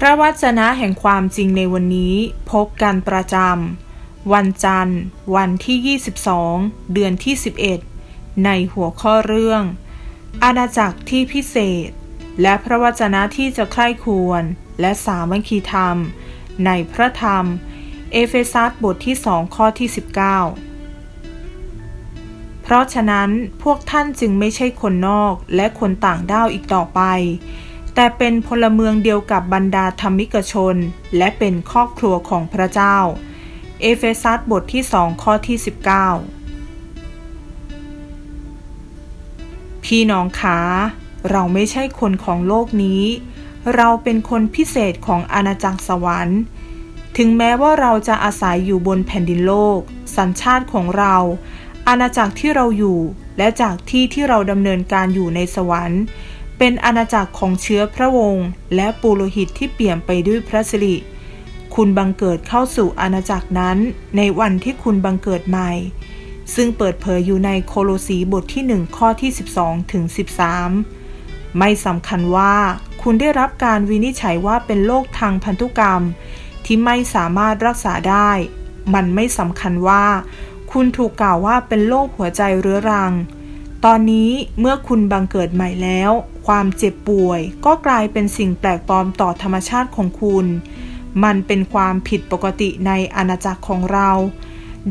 พระวจนะแห่งความจริงในวันนี้พบกันประจำวันจันทร์ วันที่ 22 เดือนที่ 11 ในหัวข้อเรื่อง อาณาจักรที่พิเศษ และพระวจนะที่จะใคร่ควรและสามัคคีธรรม ในพระธรรม เอเฟซัสบทที่สองข้อที่ 19 เพราะฉะนั้นพวกท่านจึงไม่ใช่คนนอกและคนต่างด้าวอีกต่อไป แต่เป็นพลเมืองเดียวกับบรรดาธรรมิกชน และเป็นครอบครัวของพระเจ้า เอเฟซัสบทที่สองข้อที่ 19 พี่น้องขาเราไม่ใช่คนของโลกนี้ เราเป็นคนพิเศษของอาณาจักรสวรรค์ ถึงแม้ว่าเราจะอาศัยอยู่บนแผ่นดินโลก สัญชาติของเรา อาณาจักรที่เราอยู่ และจากที่ที่เราดำเนินการอยู่ในสวรรค์ เป็นอาณาจักรของเชื้อพระวงศ์และปุโรหิตที่เปี่ยมไปด้วยพระสิริ คุณบังเกิดเข้าสู่อาณาจักรนั้นในวันที่คุณบังเกิดใหม่ ซึ่งเปิดเผยอยู่ในโคโลสีบทที่ 1 ข้อที่ 12 ถึง 13 ไม่สำคัญว่าคุณได้รับการวินิจฉัยว่าเป็นโรคทางพันธุกรรม ที่ไม่สามารถรักษาได้ มันไม่สำคัญว่า คุณถูกกล่าวว่าเป็นโรคหัวใจเรื้อรัง ตอนนี้เมื่อคุณบังเกิดใหม่แล้ว ความเจ็บป่วย ก็กลายเป็นสิ่งแปลกปลอมต่อธรรมชาติของคุณ มันเป็นความผิดปกติในอาณาจักรของเรา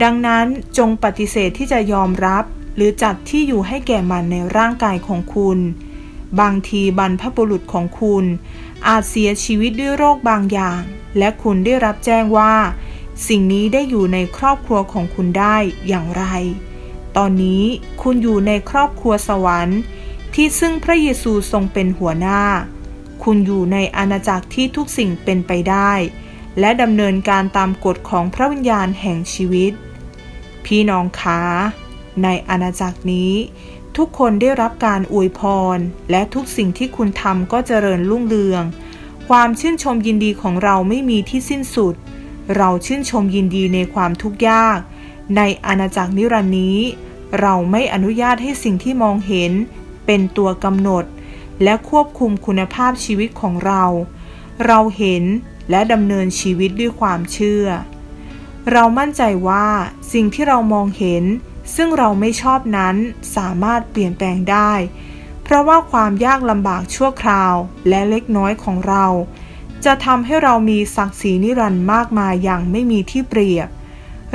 ดังนั้นจงปฏิเสธที่จะยอมรับ หรือจัดที่อยู่ให้แก่มันในร่างกายของคุณ บางทีบรรพบุรุษของคุณ อาจเสียชีวิตด้วยโรคบางอย่าง และคุณได้รับแจ้งว่า สิ่งนี้ได้อยู่ในครอบครัวของคุณได้อย่างไร ตอนนี้คุณอยู่ในครอบครัวสวรรค์ ที่ซึ่งพระเยซูทรงเป็นหัวหน้า คุณอยู่ในอาณาจักรที่ทุกสิ่งเป็นไปได้ และดำเนินการตามกฎของพระวิญญาณแห่งชีวิต พี่น้องขาในอาณาจักรนี้ ทุกคนได้รับการอวยพร และทุกสิ่งที่คุณทำก็เจริญรุ่งเรือง ความชื่นชมยินดีของเราไม่มีที่สิ้นสุด เราชื่นชมยินดีในความทุกข์ยาก ในอาณาจักรนิรันดร์นี้ เราไม่อนุญาตให้สิ่งที่มองเห็น เป็นตัวกำหนด และควบคุมคุณภาพชีวิตของเรา เราเห็นและดำเนินชีวิตด้วยความเชื่อ เรามั่นใจว่าสิ่งที่เรามองเห็น ซึ่งเราไม่ชอบนั้นสามารถเปลี่ยนแปลงได้ เพราะว่าความยากลำบากชั่วคราวและเล็กน้อยของเรา จะทำให้เรามีศักดิ์ศรีนิรันดร์มากมายอย่างไม่มีที่เปรียบ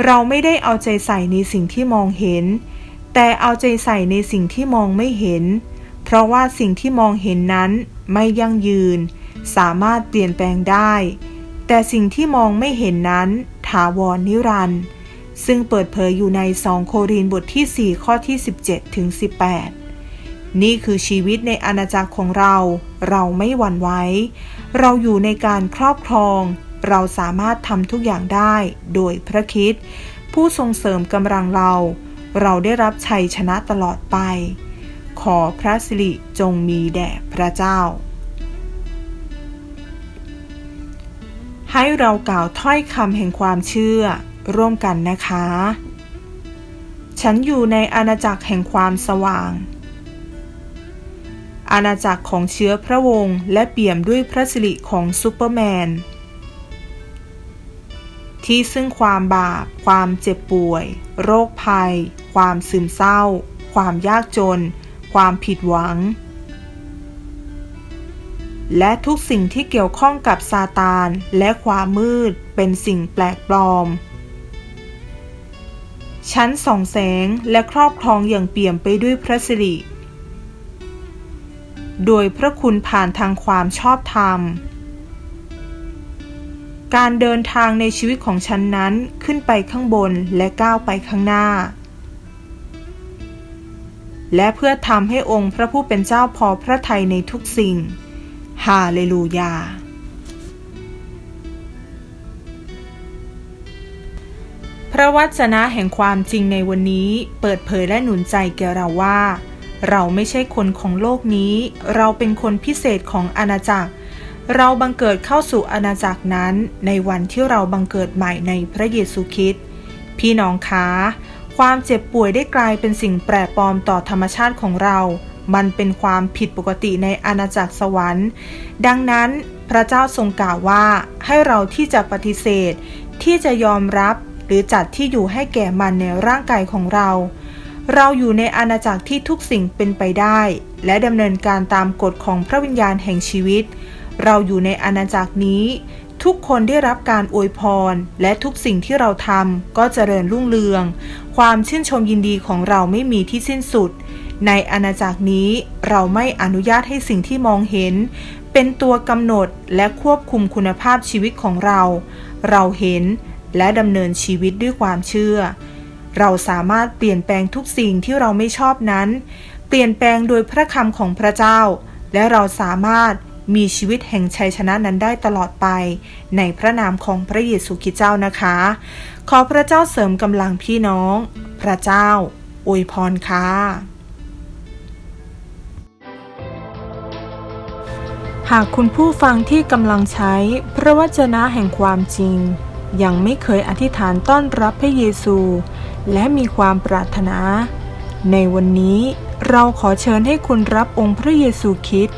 เราไม่ได้เอาใจใส่ในสิ่งที่มองเห็น แต่เอาใจใส่ในสิ่งที่มองไม่เห็น เพราะว่าสิ่งที่มองเห็นนั้นไม่ยั่งยืน สามารถเปลี่ยนแปลงได้ แต่สิ่งที่มองไม่เห็นนั้น ถาวรนิรันดร์ซึ่งเปิดเผยอยู่ใน 2 โครินบทที่ 4 ข้อที่ 17ถึง18 นี่คือชีวิตในอาณาจักรของเรา เราไม่หวั่นไหว เราอยู่ในการครอบครอง เราสามารถทำทุกอย่างได้ โดยพระคิด ผู้ทรงเสริมกำลังเรา เราได้รับชัยชนะตลอดไป ขอพระสิริจงมีแด่พระเจ้า ให้เรากล่าวถ้อยคำแห่งความเชื่อร่วมกันนะคะ ฉันอยู่ในอาณาจักรแห่งความสว่าง อาณาจักรของเชื้อพระวงศ์และเปี่ยมด้วยพระสิริของซูเปอร์แมน ที่ซึ่งความบาป ความเจ็บป่วย โรคภัย ความซึมเศร้า ความยากจน ความผิดหวัง และทุกสิ่งที่เกี่ยวข้องกับซาตาน และความมืดเป็นสิ่งแปลกปลอม ชั้นส่องแสงและครอบครองอย่างเปี่ยมไปด้วยพระสิริ โดยพระคุณผ่านทางความชอบธรรม การเดินทางในชีวิตของฉันนั้นขึ้นไปข้างบนและก้าวไปข้างหน้า และเพื่อทำให้องค์พระผู้เป็นเจ้าพอพระทัยในทุกสิ่ง ฮาเลลูยา พระวจนะแห่งความจริงในวันนี้เปิดเผยและหนุนใจแก่เราว่า เราไม่ใช่คนของโลกนี้ เราเป็นคนพิเศษของอาณาจักร เราบังเกิดเข้าสู่อาณาจักรนั้น ในวันที่เราบังเกิดใหม่ในพระเยซูคริสต์พี่น้องคะความเจ็บป่วยได้กลายเป็นสิ่งแปลกปลอมต่อธรรมชาติของเรา มันเป็นความผิดปกติในอาณาจักรสวรรค์ ดังนั้นพระเจ้าทรงกล่าวว่าให้เราที่จะปฏิเสธ ที่จะยอมรับหรือจัดที่อยู่ให้แก่มันในร่างกายของเรา เราอยู่ในอาณาจักรที่ทุกสิ่งเป็นไปได้ และดำเนินการตามกฎของพระวิญญาณแห่งชีวิต เราอยู่ในอาณาจักรนี้ ทุกคนได้รับการอวยพร และทุกสิ่งที่เราทำก็เจริญรุ่งเรือง ความชื่นชมยินดีของเราไม่มีที่สิ้นสุด ในอาณาจักรนี้เราไม่อนุญาตให้สิ่งที่มองเห็น เป็นตัวกำหนดและควบคุมคุณภาพชีวิตของเรา เราเห็นและดำเนินชีวิตด้วยความเชื่อ เราสามารถเปลี่ยนแปลงทุกสิ่งที่เราไม่ชอบนั้น เปลี่ยนแปลงโดยพระคำของพระเจ้า และเราสามารถ มีชีวิตแห่งชัยชนะนั้นได้ตลอดไป ในพระนามของพระเยซูคริสต์เจ้านะคะ ขอพระเจ้าเสริมกำลังพี่น้อง พระเจ้าอวยพรค่ะหากคุณผู้ฟังที่กำลังใช้พระวจนะแห่งความจริง ยังไม่เคยอธิษฐานต้อนรับพระเยซู และมีความปรารถนา ในวันนี้เราขอเชิญให้คุณรับองค์พระเยซูคริสต์